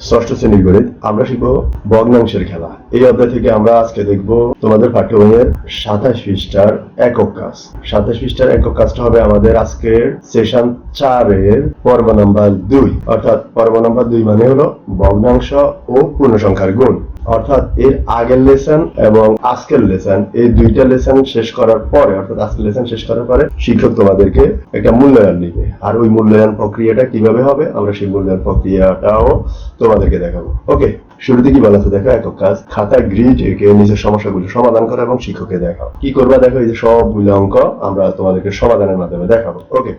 ষষ্ঠ শ্রেণির গণিত, আমরা শিখব ভগ্নাংশের খেলা। এই অধ্যায় থেকে আমরা আজকে দেখব তোমাদের পাঠ্যবইয়ের সাতাশ পৃষ্ঠার একক কাজ। সাতাশ পৃষ্ঠার একক কাজটা হবে আমাদের আজকের সেশন চারের পর্ব নাম্বার দুই। অর্থাৎ পর্ব নাম্বার দুই মানে হলো ভগ্নাংশ ও পূর্ণ সংখ্যার গুণ। অর্থাৎ এর আগের লেসন এবং আজকের লেসন এই দুইটা লেসন শেষ করার পরে, অর্থাৎ আজকের লেসন শেষ করার পরে শিক্ষক তোমাদেরকে একটা মূল্যায়ন নিবে আর ওই মূল্যায়ন প্রক্রিয়াটা কীভাবে হবে, আমরা সেই মূল্যায়ন প্রক্রিয়াটাও তোমাদেরকে দেখাবো। ওকে শুরুতে কি বলা দেখো, একক কাজ। খাতা গ্রিড এঁকে নিজের সমস্যাগুলো সমাধান করো এবং শিক্ষককে দেখাও। কি করবা? দেখো, এই যে সবগুলো অঙ্ক আমরা তোমাদেরকে সমাধানের মাধ্যমে দেখাবো। ওকে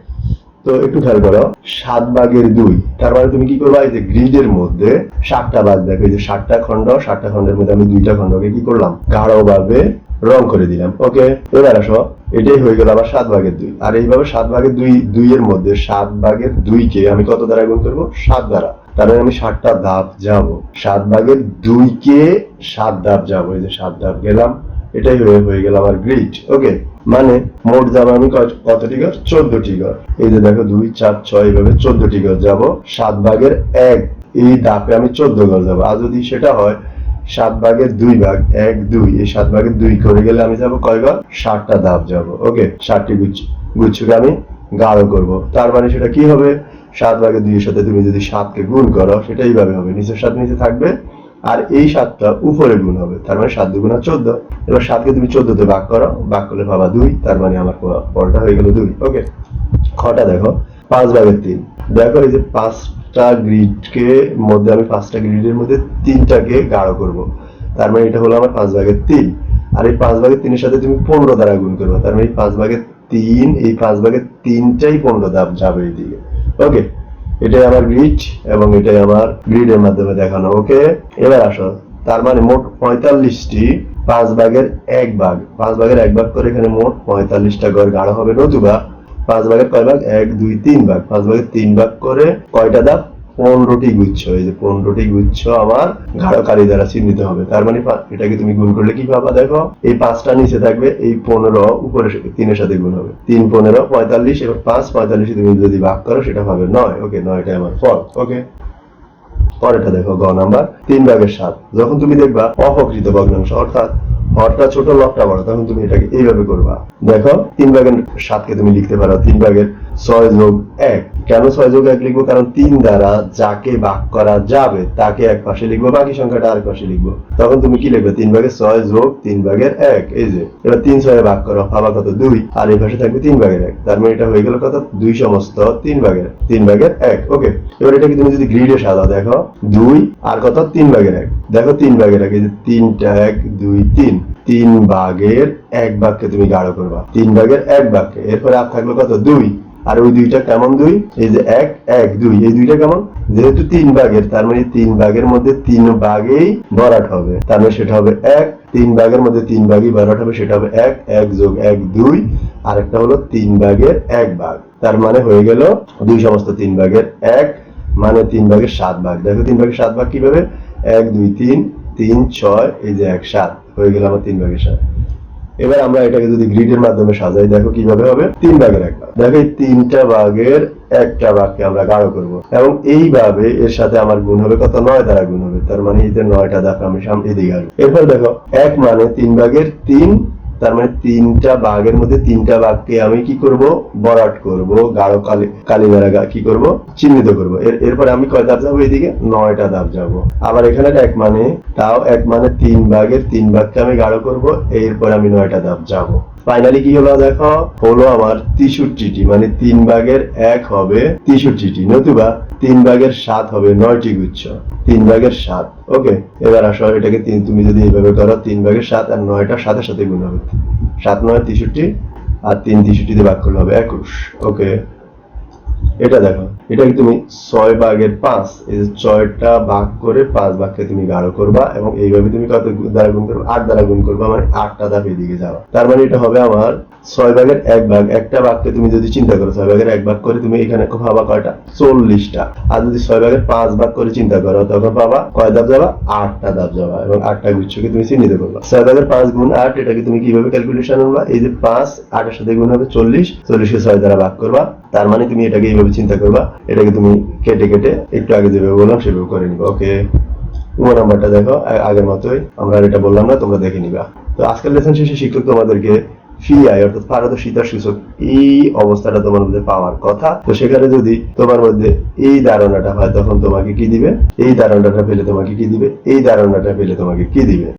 তো একটু খেয়াল করো, সাত ভাগের দুই। তার মানে তুমি কি করবা? এই যে গ্রিডের মধ্যে সাতটা ভাগ দেখো, এই যে সাতটা খণ্ড, সাতটা খণ্ডের মধ্যে আমি দুইটা খণ্ডকে কি করলাম? গাঢ় ভাবে রং করে দিলাম। ওকে, এবার আসো। এটাই হয়ে গেল আবার সাত ভাগের দুই। আর এইভাবে সাত ভাগের দুই, দুইয়ের মধ্যে সাত ভাগের দুইকে আমি কত দ্বারা গুণ করব? সাত দ্বারা। তার মানে আমি সাতটা ধাপ যাব। সাত ভাগের দুইকে সাত ধাপ যাব। এই যে সাত ধাপ গেলাম, এটাই হয়ে হয়ে গেল আমার গ্রিড। ওকে মানে মোট যাব আমি কত- কতটি ঘর চোদ্দটি ঘর এই যে দেখো দুই, চার, ছয় এইভাবে চোদ্দটি ঘর যাব, সাত ভাগের এক। এই ধাপে আমি চোদ্দ ঘর যাব। আর যদি সেটা হয়, সাত ভাগের দুই ভাগ, এক, দুই। এই সাত ভাগের দুই করে গেলে আমি যাব কয় ঘর? ষাটটা ধাপ যাব। ওকে, ষাটটি গুচ্ছ গুচ্ছকে আমি গাঢ় করব। তার মানে সেটা কি হবে? সাত ভাগের দুইয়ের সাথে তুমি যদি সাতকে গুণ করো, সেটা এইভাবে হবে। নিচের সাত নিচে থাকবে। আর এই সাতটা উপরে গুণ হবে, তার মানে সাত দুগুণা চোদ্দ। এবার সাতকে তুমি চোদ্দতে ভাগ করো, ভাগ করলে পাবা দুই, তার মানে আমার ফলটা হয়ে গেল দুই। ওকে খটা দেখো, পাঁচ ভাগের তিন। দেখো এই যে পাঁচটা গ্রিডকে মধ্যে আমি পাঁচটা গ্রিডের মধ্যে তিনটাকে গাঢ় করব। তার মানে এটা হলো আমার পাঁচ ভাগের তিন। আর এই পাঁচ ভাগের তিনের সাথে তুমি পনেরো দ্বারা গুণ করবে, তার মানে এই পাঁচ ভাগের তিন, এই পাঁচ ভাগের তিনটাই পনেরো ধাপ যাবে এইদিকে ওকে এটাই আমার গ্রিড এবং এটাই আমার গ্রিডের মাধ্যমে দেখানো ওকে এবার আসো, তার মানে মোট পঁয়তাল্লিশটি পাঁচ ভাগের এক ভাগ। পাঁচ ভাগের এক ভাগ করে এখানে মোট পঁয়তাল্লিশটা ঘর গাঢ় হবে, নতুবা পাঁচ ভাগের কয় ভাগ? এক, দুই, তিন ভাগ। পাঁচ ভাগের তিন ভাগ করে কয়টা ধাপ পনেরোটি গুচ্ছ এই যে পনেরোটি গুচ্ছ আমার কালি দ্বারা চিহ্নিত হবে। তার মানে এটাকে তুমি গুণ করলে কি পাবা? দেখো, এই পাঁচটা নিচে থাকবে, এই পনেরো উপরে তিনের সাথে গুণ হবে। তিন, পনেরো, পঁয়তাল্লিশ, এবার পাঁচ, পঁয়তাল্লিশ তুমি যদি ভাগ করো, সেটা হবে নয়। ওকে নয়টা আমার ফল। ওকে? পরেরটা দেখো, গ নাম্বার, তিন ভাগের সাত। যখন তুমি দেখবা অপকৃত ভগ্নাংশ, অর্থাৎ হরটা ছোট লবটা বড়, তখন তুমি এটাকে এইভাবে করবা। দেখো, তিন ভাগের সাতকে তুমি লিখতে পারো, তিন ভাগের ছয় যোগ এক। কেন ছয় যোগ এক লিখব? কারণ তিন দ্বারা যাকে ভাগ করা যাবে, তাকে এক পাশে লিখব, বাকি সংখ্যাটা আর পাশে লিখব। তখন তুমি কি লিখবে? তিন ভাগের ছয় যোগ তিন ভাগের এক। এই যে, এবার তিন ছয় ভাগ করো পাবা কত? দুই। আর এই পাশে থাকবে তিন ভাগের এক। তার মানে এটা হয়ে গেল কত? দুই সমস্ত তিন ভাগের তিন ভাগের এক। ওকে, এবার এটাকে তুমি যদি গ্রিডে সাজাও, দেখো। দুই আর কত? তিন ভাগের এক। দেখো তিন ভাগের এক, এই যে তিনটা এক, দুই, তিন। তিন ভাগের এক ভাগকে তুমি গাঢ় করবা। তিন ভাগের এক ভাগকে। এরপরে আর থাকল কত? দুই। আর ওই দুইটা কেমন দুই? এই যে এক এক, দুই। এই দুইটা কেমন? যেহেতু তিন ভাগের, তার মানে তিন ভাগের মধ্যে তিন ভাগেই ভরাট হবে। তার মানে সেটা হবে এক, তিন ভাগের মধ্যে তিন ভাগই ভরাট হবে, সেটা হবে এক এক যোগ এক, দুই। আর একটা হলো তিন ভাগের এক ভাগ। তার মানে হয়ে গেল দুই সমস্ত তিন ভাগের এক মানে তিন ভাগের সাত ভাগ। দেখো তিন ভাগের সাত ভাগ কীভাবে? এক, দুই, তিন তিন, ছয়, এই যে এক, সাত। হয়ে গেল আমার তিন ভাগের সাত। এবার আমরা এটাকে যদি গ্রিডের মাধ্যমে সাজাই, দেখো কীভাবে হবে? তিন ভাগের এক ভাগ। দেখো তিনটা ভাগের একটা ভাগকে আমরা গাঢ় করব। এবং এইভাবে এর সাথে আমার গুণ হবে কত? নয় দ্বারা গুণ হবে। তার মানে এই যে নয়টা দাগ আমি সামনে এদিকে আসব। এরপর দেখো, এক মানে তিন ভাগের তিন তার মানে তিনটা বাঘের মধ্যে তিনটা বাঘকে আমি কি করব? বরাট করব। গাঢ় কালি কালী কি করব? চিহ্নিত করব। এর, এরপরে আমি কয় ধাপ যাব এদিকে? নয়টা ধাপ যাব। আবার এখানে এক মানে তাও এক মানে তিন বাঘের তিন বাঘকে আমি গাঢ় করব। এরপর আমি নয়টা ধাপ যাব। ফাইনালি কি হলো দেখো? হলো আমার তেষট্টিটি মানে তিন ভাগের এক হবে তেষট্টিটি। নতুবা তিন ভাগের সাত হবে নয়টি গুচ্ছ। তিন ভাগের সাত। ওকে এবার আসো এটাকে তিন, তুমি যদি এইভাবে করো, তিন ভাগের সাত আর নয়টা সাথে সাথে গুণ হবে। সাত, নয়, তেষট্টি আর তিন, তেষট্টিতে ভাগ করলে হবে একুশ। ওকে এটা দেখো। এটাকে তুমি ছয় ভাগের পাঁচ? এই ছয়টা ভাগ করে পাঁচ ভাগকে তুমি গাঢ় করবা এবং এইভাবে তুমি কত দ্বারা গুণ করবে? আট দ্বারা গুণ করবা মানে আটটা ধাপ এদিকে যাওয়া। তার মানে এটা হবে আমার ছয় ভাগের এক ভাগ। একটা ভাগকে তুমি যদি চিন্তা করো, ছয় ভাগের এক ভাগ করে তুমি এখানে পাবা কয়টা? চল্লিশটা। আর যদি ছয় ভাগের পাঁচ ভাগ করে চিন্তা করো, তখন পাবা কয় ধাপ যাবা? আটটা ধাপ যাবা এবং আটটা গুচ্ছকে তুমি চিহ্নিত করবা। ছয় ভাগের পাঁচ গুণ আট, এটাকে তুমি কীভাবে ক্যালকুলেশন করবা এই যে পাঁচ, আটের সাথে গুণ হবে চল্লিশ। চল্লিশকে ছয় দ্বারা ভাগ করবা। তার মানে তুমি এটাকে এইভাবে চিন্তা করবা। এটাকে তুমি কেটে কেটে একটু আগে যেভাবে বললাম, সেভাবে করে নিবা ওকে উমা নাম্বারটা দেখো আগের মতোই। আমরা এটা বললাম না, তোমরা দেখে নিবা। তো আজকের লেসন শেষে শিক্ষক তোমাদেরকে অর্থাৎ পারদর্শিতার সূচক এই অবস্থাটা তোমার মধ্যে পাওয়ার কথা। তো সেখানে যদি তোমার মধ্যে এই ধারণাটা হয়, তখন তোমাকে কি দিবে? এই ধারণাটা পেলে তোমাকে কি দিবে? এই ধারণাটা পেলে তোমাকে কি দিবে?